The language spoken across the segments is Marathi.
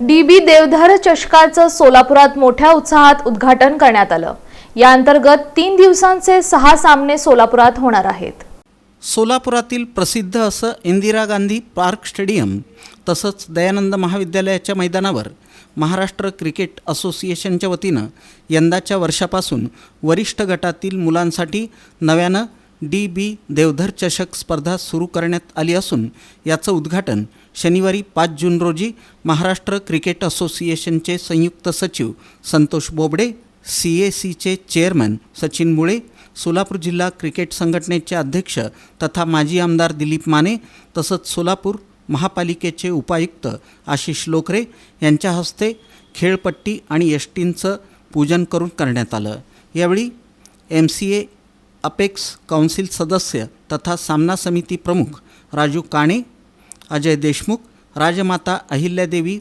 डी बी देवधर चषकाचं सोलापुरात मोठ्या उत्साहात उद्घाटन करण्यात आलं. या अंतर्गत तीन दिवसांचे सहा सामने सोलापुरात होणार आहेत. सोलापुरातील प्रसिद्ध असं इंदिरा गांधी पार्क स्टेडियम तसंच दयानंद महाविद्यालयाच्या मैदानावर महाराष्ट्र क्रिकेट असोसिएशनच्या वतीनं यंदाच्या वर्षापासून वरिष्ठ गटातील मुलांसाठी नव्यानं डी बी देवधर चषक स्पर्धा सुरू करण्यात आली असून याचं उद्घाटन शनिवारी पाच जून रोजी महाराष्ट्र क्रिकेट असोसिएशनचे संयुक्त सचिव संतोष बोबडे सी ए सीचे चेअरमन सचिन मुळे सोलापूर जिल्हा क्रिकेट संघटनेचे अध्यक्ष तथा माजी आमदार दिलीप माने तसंच सोलापूर महापालिकेचे उपायुक्त आशिष लोकरे यांच्या हस्ते खेळपट्टी आणि यष्टींचं पूजन करून करण्यात आलं. यावेळी M C A apex council सदस्य तथा सामना समिती प्रमुख राजू काणे अजय देशमुख राजमाता अहिल्यादेवी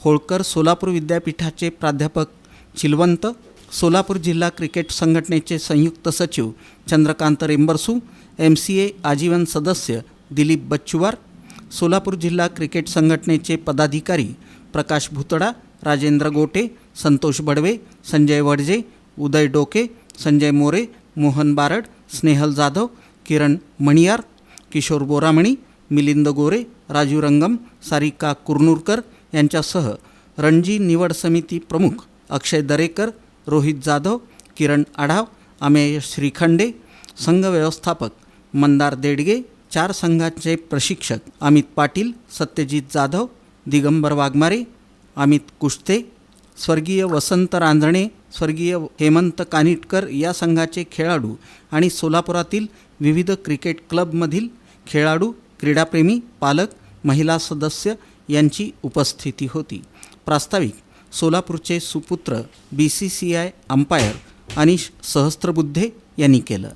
होळकर सोलापूर विद्यापीठाचे प्राध्यापक चिलवंत सोलापूर जिल्हा क्रिकेट संघटनेचे संयुक्त सचिव Chandrakant Rembarsu M C A आजीवन सदस्य दिलीप बच्चुवार सोलापूर जिल्हा क्रिकेट संघटनेचे पदाधिकारी प्रकाश भुतडा राजेंद्र गोटे संतोष बडवे संजय वडजे उदय डोके संजय मोरे मोहन बारड स्नेहल जाधव किरण मणियार किशोर बोरामणी मिलिंद गोरे राजू रंगम सारिका कुरनूरकर यांच्यासह रणजी निवड समिती प्रमुख अक्षय दरेकर रोहित जाधव किरण आढाव अमेय श्रीखंडे संघ व्यवस्थापक मंदार देडगे चार संघाचे प्रशिक्षक अमित पाटील सत्यजित जाधव दिगंबर वाघमारे अमित कुश्ते स्वर्गीय वसंत रांधणे स्वर्गीय हेमंत कानिटकर या संघाचे खेळाडू आणि सोलापुरातील विविध क्रिकेट क्लबमधील खेळाडू क्रीडाप्रेमी पालक महिला सदस्य यांची उपस्थिती होती. प्रास्ताविक सोलापूरचे सुपुत्र B C C I umpire Anish Sahasrabuddhe यांनी केलं.